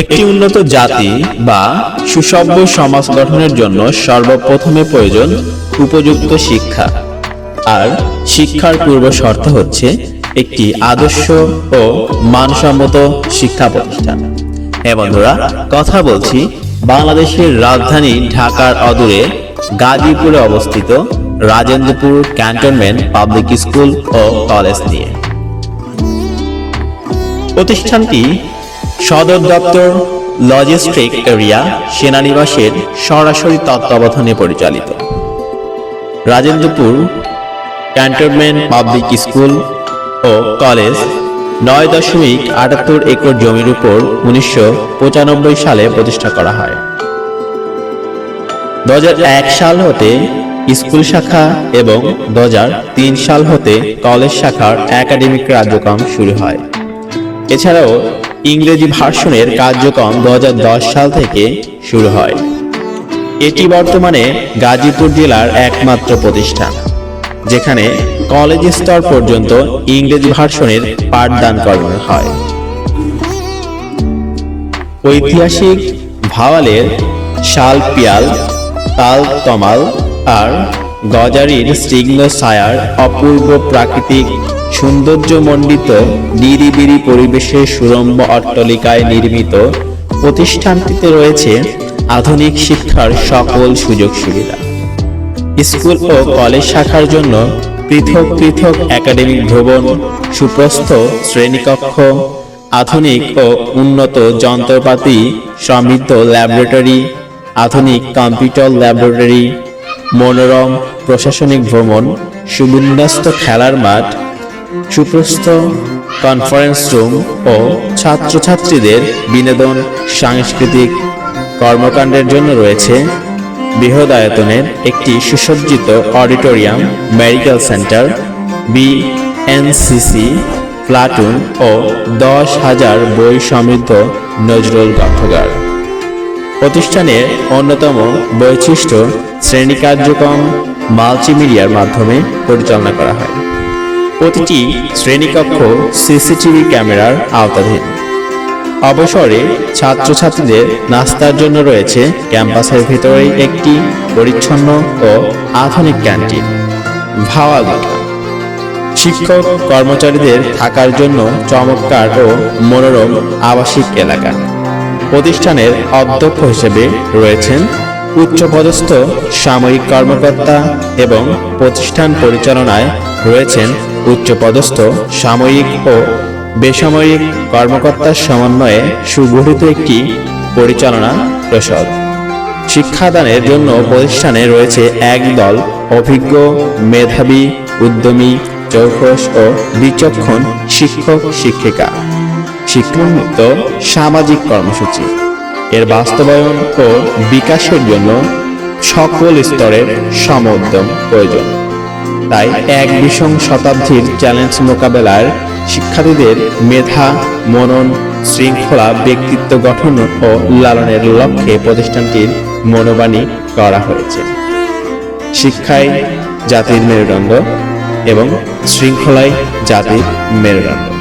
একটি উন্নত জাতি বা সুসভ্য সমাজ গঠনের জন্য সর্বপ্রথমে প্রয়োজন উপযুক্ত শিক্ষা। আর শিক্ষার পূর্ব শর্ত হচ্ছে একটি আদর্শ ও মানসম্মত শিক্ষা প্রতিষ্ঠান। হ্যাঁ বন্ধুরা, কথা বলছি বাংলাদেশের রাজধানী ঢাকার অদূরে গাজীপুরে অবস্থিত রাজেন্দ্রপুর ক্যান্টনমেন্ট পাবলিক স্কুল ও কলেজ নিয়ে। প্রতিষ্ঠানটি সদর দপ্তর লজিস্টিক এরিয়া সেনানিবাসের সরাসরি তত্ত্বাবধানে পরিচালিত। রাজেন্দ্রপুর ক্যান্টনমেন্ট পাবলিক স্কুল ও কলেজ নয় দশমিক আটাত্তর একর জমির উপর উনিশশো পঁচানব্বই সালে প্রতিষ্ঠা করা হয়। দু হাজার এক সাল হতে স্কুল শাখা এবং দু হাজার তিন সাল হতে কলেজ শাখার একাডেমিক কার্যক্রম শুরু হয়। এছাড়াও ইংরেজি ভার্সনের কার্যক্রম দু সাল থেকে শুরু হয়। এটি বর্তমানে গাজীপুর জেলার একমাত্র প্রতিষ্ঠান, যেখানে কলেজ স্তর পর্যন্ত ইংরেজি ভার্সনের পাঠদান করানো হয়। ঐতিহাসিক ভাওয়ালের শাল পিয়াল, তাল তমাল আর গজারির স্নিগ্ধ ছায়ার অপূর্ব প্রাকৃতিক সৌন্দর্যমণ্ডিত নিরিবিরি পরিবেশে সুরম্য অট্টালিকায় নির্মিত প্রতিষ্ঠানটিতে রয়েছে আধুনিক শিক্ষার সকল সুযোগ সুবিধা। স্কুল ও কলেজ শাখার জন্য পৃথক পৃথক একাডেমিক ভবন, সুপ্রস্থ শ্রেণীকক্ষ, আধুনিক ও উন্নত যন্ত্রপাতি সমৃদ্ধ ল্যাবরেটরি, আধুনিক কম্পিউটার ল্যাবরেটরি মনোরম প্রশাসনিক ভ্রমণ, সুবিন্যস্ত খেলার মাঠ, সুপ্রস্থ কনফারেন্স রুম ও ছাত্রছাত্রীদের বিনোদন, সাংস্কৃতিক কর্মকাণ্ডের জন্য রয়েছে বৃহৎ আয়তনের একটি সুসজ্জিত auditorium, medical centre BNCC platoon ও দশ হাজার বই সমৃদ্ধ নজরুল গ্রন্থাগার। প্রতিষ্ঠানের অন্যতম বৈশিষ্ট্য শ্রেণি কার্যক্রম মাল্টিমিডিয়ার মাধ্যমে পরিচালনা করা হয়। প্রতিটি শ্রেণীকক্ষ সিসিটিভি ক্যামেরার আওতাধীন। অবসরে ছাত্রছাত্রীদের নাস্তার জন্য রয়েছে ক্যাম্পাসের ভিতরেই একটি পরিচ্ছন্ন ও আধুনিক ক্যান্টিন। ভাওয়াল। শিক্ষক কর্মচারীদের থাকার জন্য চমৎকার ও মনোরম আবাসিক এলাকা। প্রতিষ্ঠানের অধ্যক্ষ হিসেবে রয়েছেন উচ্চপদস্থ সামরিক কর্মকর্তা এবং প্রতিষ্ঠান পরিচালনায় রয়েছেন উচ্চপদস্থ সামরিক ও বেসামরিক কর্মকর্তার সমন্বয়ে সুগঠিত একটি পরিচালনা পরিষদ। শিক্ষাদানের জন্য প্রতিষ্ঠানে রয়েছে একদল অভিজ্ঞ, মেধাবী, উদ্যমী, চৌকস ও বিচক্ষণ শিক্ষক শিক্ষিকা শিক্ষামুক্ত সামাজিক কর্মসূচি। এর বাস্তবায়ন ও বিকাশের জন্য সকল স্তরের সমউদ্যম প্রয়োজন। তাই এক বিষম শতাব্দীর চ্যালেঞ্জ মোকাবেলার শিক্ষার্থীদের মেধা, মনন, শৃঙ্খলা, ব্যক্তিত্ব গঠন ও লালনের লক্ষ্যে প্রতিষ্ঠানটির মনোবাণী করা হয়েছে। শিক্ষায় জাতির মেরুদণ্ড এবং শৃঙ্খলায় জাতির মেরুদণ্ড।